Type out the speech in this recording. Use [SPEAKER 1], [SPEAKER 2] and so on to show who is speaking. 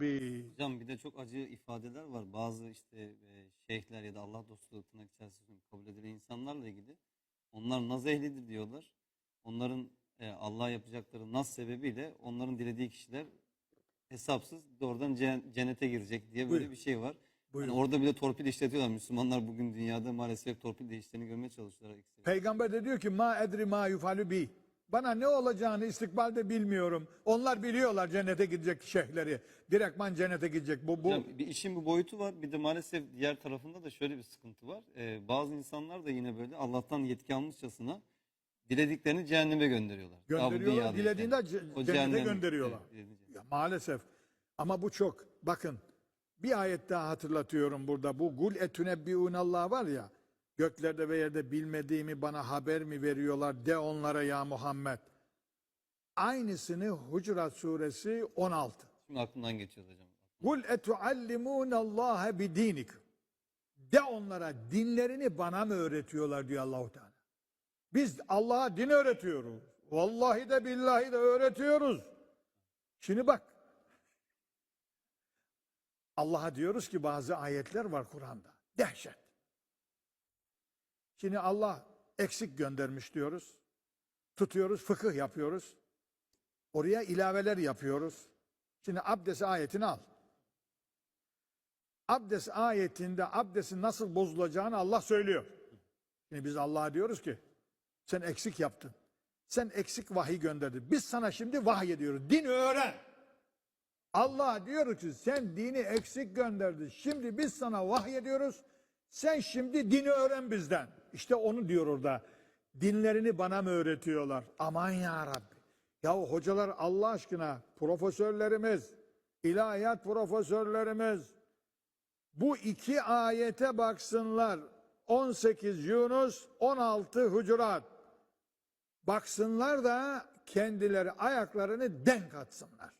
[SPEAKER 1] bir
[SPEAKER 2] Hocam bir de çok acı ifadeler var. Bazı işte e, şeyhler ya da Allah dostu tırnak içerisinde kabul edilen insanlarla ilgili. Onlar naz ehlidir diyorlar. Onların e, Allah'a yapacakları naz sebebiyle onların dilediği kişiler hesapsız doğrudan ce- cennete girecek diye böyle
[SPEAKER 1] Buyurun.
[SPEAKER 2] bir şey var.
[SPEAKER 1] buyurun.
[SPEAKER 2] Yani orada bile torpil işletiyorlar. Müslümanlar bugün dünyada maalesef torpil işlerini görmeye çalışıyorlar.
[SPEAKER 1] Peygamber de diyor ki ma edri ma yufalu bi. Bana ne olacağını istikbalde bilmiyorum. Onlar biliyorlar cennete gidecek şeyhleri. Direktman cennete gidecek. Bu bu
[SPEAKER 2] Hocam, bir işin bu boyutu var. Bir de maalesef diğer tarafında da şöyle bir sıkıntı var. Ee, bazı insanlar da yine böyle Allah'tan yetki almışçasına dilediklerini cehenneme gönderiyorlar.
[SPEAKER 1] Gönderiyorlar. Dilediğinde
[SPEAKER 2] O
[SPEAKER 1] cennete
[SPEAKER 2] cehennem-
[SPEAKER 1] gönderiyorlar.
[SPEAKER 2] Dilediğince.
[SPEAKER 1] Ya maalesef. Ama bu çok. Bakın bir ayet daha hatırlatıyorum burada. Bu gul etünebbiun Allah var ya. Göklerde ve yerde bilmediğimi bana haber mi veriyorlar de onlara ya Muhammed. Aynısını Hucurat suresi 16.
[SPEAKER 2] Şimdi aklımdan geçiyor hocam.
[SPEAKER 1] Kul etuallimun Allah bi dinik. De onlara dinlerini bana mı öğretiyorlar diyor Allahu Teala. Biz Allah'a din öğretiyoruz. Vallahi de billahi de öğretiyoruz. Şimdi bak. Allah'a diyoruz ki bazı ayetler var Kur'an'da. Dehşet. Şimdi Allah eksik göndermiş diyoruz. Tutuyoruz, fıkıh yapıyoruz. Oraya ilaveler yapıyoruz. Şimdi abdest ayetini al. Abdest ayetinde abdestin nasıl bozulacağını Allah söylüyor. Şimdi biz Allah'a diyoruz ki sen eksik yaptın. Sen eksik vahiy gönderdin. Biz sana şimdi vahiy ediyoruz. Din öğren. Allah diyor ki sen dini eksik gönderdin. Şimdi biz sana vahiy ediyoruz. Sen şimdi dini öğren bizden. İşte onu diyor orada. Dinlerini bana mı öğretiyorlar? Aman ya Rabbi. Ya hocalar Allah aşkına profesörlerimiz, ilahiyat profesörlerimiz bu iki ayete baksınlar. 18 Yunus, 16 Hucurat. Baksınlar da kendileri ayaklarını denk atsınlar.